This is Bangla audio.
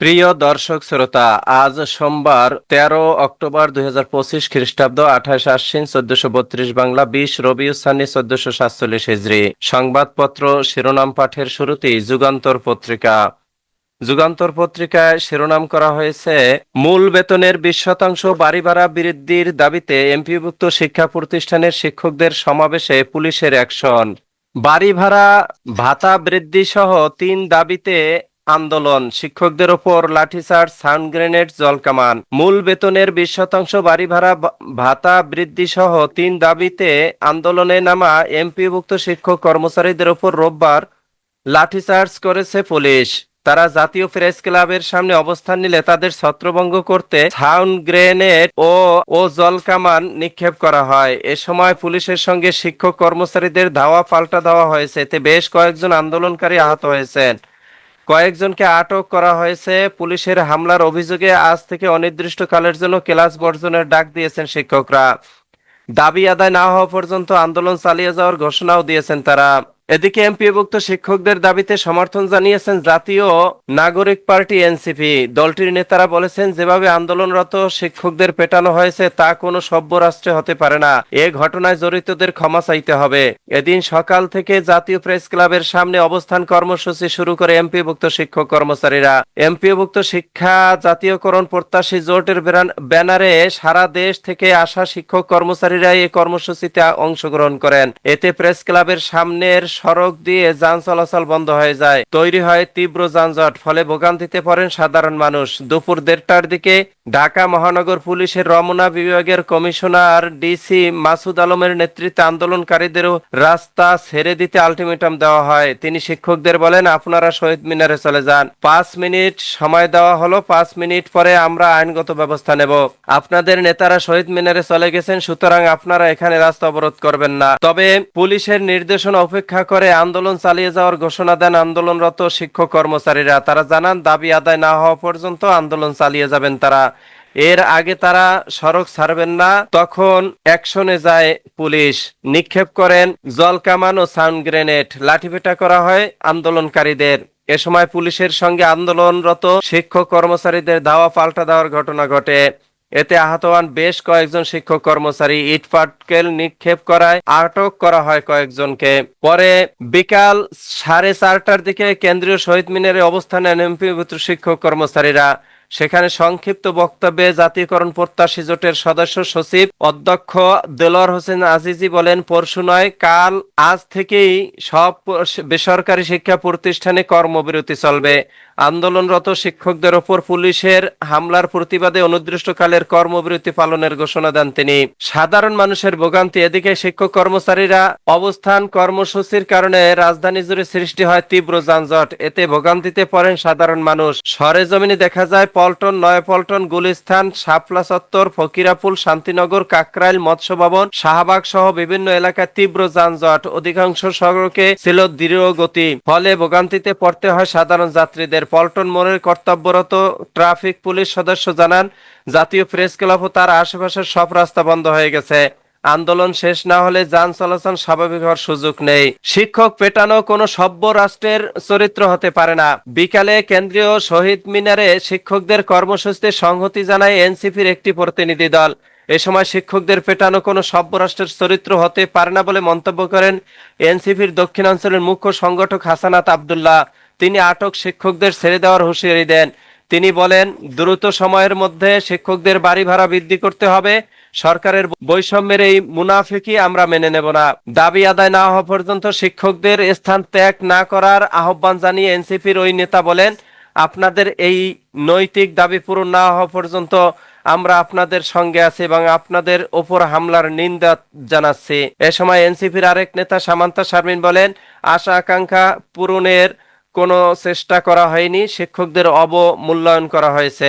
প্রিয় দর্শক শ্রোতা, আজ সোমবার তেরো অক্টোবর দুই হাজার পঁচিশ খ্রিস্টাব্দ আঠাশ আশ্বিন চোদ্দশো বত্রিশ বাংলা বিশ রবিউসানি চোদ্দশো সাতচল্লিশ হিজড়ি সংবাদপত্র, শিরোনাম পাঠের শুরুতেই যুগান্তর পত্রিকা। যুগান্তর পত্রিকায় শিরোনাম করা হয়েছে, মূল বেতনের বিশ শতাংশ বাড়ি ভাড়া বৃদ্ধির দাবিতে এমপিভুক্ত শিক্ষা প্রতিষ্ঠানের শিক্ষকদের সমাবেশে পুলিশের অ্যাকশন। বাড়ি ভাড়া, ভাতা বৃদ্ধি সহ তিন দাবিতে আন্দোলন। শিক্ষকদের ওপর লাঠিচার্জ সাউন্ড গ্রেনেড জলকামান মূল বেতনের বিশ শতাংশ বাড়ি ভাড়া ভাতা বৃদ্ধি সহ তিন দাবিতে আন্দোলনে নামা এমপিভুক্ত শিক্ষক কর্মচারীদের ওপর রোববার লাঠিচার্জ করেছে পুলিশ। তারা জাতীয় প্রেস ক্লাবের সামনে অবস্থান নিলে তাদের ছত্রভঙ্গ করতে সাউন্ড গ্রেনেড ও ও জলকামান নিক্ষেপ করা হয়। এ সময় পুলিশের সঙ্গে শিক্ষক কর্মচারীদের ধাওয়া পাল্টা দেওয়া হয়েছে। এতে বেশ কয়েকজন আন্দোলনকারী আহত হয়েছেন। কয়েকজনকে আটক করা হয়েছে। পুলিশের হামলার অভিযোগে আজ থেকে অনির্দিষ্টকালের জন্য ক্লাস বর্জনের ডাক দিয়েছেন শিক্ষকরা। দাবি আদায় না হওয়া পর্যন্ত আন্দোলন চালিয়ে যাওয়ার ঘোষণাও দিয়েছেন তারা। এদিকে এমপিভুক্ত শিক্ষকদের দাবিতে সমর্থন জানিয়েছেন জাতীয় নাগরিক পার্টি এনসিপি। দলটির নেতারা বলেছেন, যেভাবে আন্দোলনরত শিক্ষকদের পেটানো হয়েছে, তা কোনো সভ্য রাষ্ট্রে হতে পারে না। এ ঘটনায় জড়িতদের ক্ষমা চাইতে হবে। এদিন সকাল থেকে জাতীয় প্রেস ক্লাবের সামনে অবস্থান কর্মসূচি শুরু করে এমপিভুক্ত শিক্ষক কর্মচারীরা। এমপিভুক্ত শিক্ষা জাতীয়করণ প্রত্যাশী জোটের ব্যানারে সারা দেশ থেকে আসা শিক্ষক কর্মচারীরা এই কর্মসূচিতে অংশগ্রহণ করেন। এতে প্রেস ক্লাবের সামনের সড়ক দিয়ে যান চলাচল বন্ধ হয়ে যায়। তৈরি হয় তীব্র যানজট, ফলে ভোগান্তিতে পড়েন সাধারণ মানুষ। দুপুর দেড়টার দিকে ঢাকা মহানগর পুলিশের রমনা বিভাগের কমিশনার ডিসি মাসুদ আলমের নেতৃত্বে আন্দোলনকারীদেরও রাস্তা ছেড়ে দিতে আলটিমেটাম দেওয়া হয়। তিনি শিক্ষকদের বলেন, আপনারা শহীদ মিনারে চলে যান। পাঁচ মিনিট সময় দেওয়া হলো, পাঁচ মিনিট পরে আমরা আইনগত ব্যবস্থা নেব। আপনাদের নেতারা শহীদ মিনারে চলে গেছেন, সুতরাং আপনারা এখানে রাস্তা অবরোধ করবেন না। তবে পুলিশের নির্দেশনা উপেক্ষা করে আন্দোলন চালিয়ে যাওয়ার ঘোষণা দেন আন্দোলনরত শিক্ষক কর্মচারীরা। তারা জানান, দাবি আদায় না হওয়া পর্যন্ত আন্দোলন চালিয়ে যাবেন তারা। এর আগে তারা সড়ক ছাড়বেন না, তখন অ্যাকশনে যায় পুলিশ। নিক্ষেপ করেন জল কামান ও সাউন্ড গ্রেনেড। লাঠিপেটা করা হয় আন্দোলনকারীদের। এ সময় পুলিশের সঙ্গে আন্দোলনরত শিক্ষক কর্মচারীদের ধাওয়া পাল্টা দেওয়ার ঘটনা ঘটে। এতে আহত হন বেশ কয়েকজন শিক্ষক কর্মচারী। ইট পাটকেল নিক্ষেপ করায় আটক করা হয় কয়েকজনকে। পরে বিকাল সাড়ে চারটার দিকে কেন্দ্রীয় শহীদ মিনারে অবস্থানে নেন শিক্ষক কর্মচারীরা। সেখানে সংক্ষিপ্ত বক্তব্যে জাতীয়করণ প্রত্যাশী জোটের সদস্য সচিব অধ্যক্ষ দেলোয়ার হোসেন আজিজি বলেন, পরশু নয়, কাল আজ থেকেই সব বেসরকারি শিক্ষা প্রতিষ্ঠানে কর্মবিরতি চলবে। আন্দোলনরত শিক্ষকদের ওপর পুলিশের হামলার প্রতিবাদে অনির্দিষ্টকালের কর্মবিরতি পালনের ঘোষণা দেন তিনি। সাধারণ মানুষের ভোগান্তি, এদিকে শিক্ষক কর্মচারীরা অবস্থান কর্মসূচির কারণে রাজধানী জুড়ে সৃষ্টি হয় তীব্র যানজট। এতে ভোগান্তিতে পড়েন সাধারণ মানুষ। সরেজমিনে দেখা যায় পল্টন, নয়াপল্টন গুলিস্থান শাপলা চত্বর, ফকিরাপুল, শান্তিনগর, কাকরাইল মৎস্য ভবন শাহবাগ সহ বিভিন্ন এলাকায় তীব্র যানজট। অধিকাংশ সড়কে ছিল দৃঢ় গতি। ফলে ভোগান্তিতে পড়তে হয় সাধারণ যাত্রীদের পল্টন মোড়ের কর্তব্যরত ট্রাফিক পুলিশ সদস্য জানান, জাতীয় প্রেস ক্লাব ও তার আশেপাশের সব রাস্তা বন্ধ হয়ে গেছে। আন্দোলন শেষ না হলে যান চলাচল স্বাভাবিক হওয়ার সুযোগ নেই। শিক্ষক পেটানো কোনো সভ্য রাষ্ট্রের চরিত্র হতে পারে না। বিকালে কেন্দ্রীয় শহীদ মিনারে শিক্ষকদের কর্মসূচিতে সংহতি জানায় এনসিপির একটি প্রতিনিধি দল। এ সময় শিক্ষকদের পেটানো কোনো সভ্য রাষ্ট্রের চরিত্র হতে পারে না বলে মন্তব্য করেন এনসিপির দক্ষিণাঞ্চলের মুখ্য সংগঠক হাসানাত আবদুল্লাহ। তিনি আটক শিক্ষকদের ছেড়ে দেওয়ার হুঁশিয়ারি দেন। তিনি বলেন, দ্রুত সময়ের মধ্যে শিক্ষকদের বাড়ি ভাড়া বৃদ্ধি করতে হবে। সরকারের বৈষম্যের এই মুনাফিকি আমরা মেনে নেব না। দাবি আদায় না হওয়া পর্যন্ত শিক্ষকদের স্থান ত্যাগ না করার আহ্বান জানিয়ে এনসিপির ওই নেতা বলেন, আপনাদের এই নৈতিক দাবি পূরণ না হওয়া পর্যন্ত আমরা আপনাদের সঙ্গে আছি এবং আপনাদের ওপর হামলার নিন্দা জানাচ্ছি। এ সময় এনসিপির আরেক নেতা সামান্তা শারমিন বলেন আশা আকাঙ্ক্ষা পূরণের কোনো চেষ্টা করা হয়নি শিক্ষকদের অবমূল্যায়ন করা হয়েছে।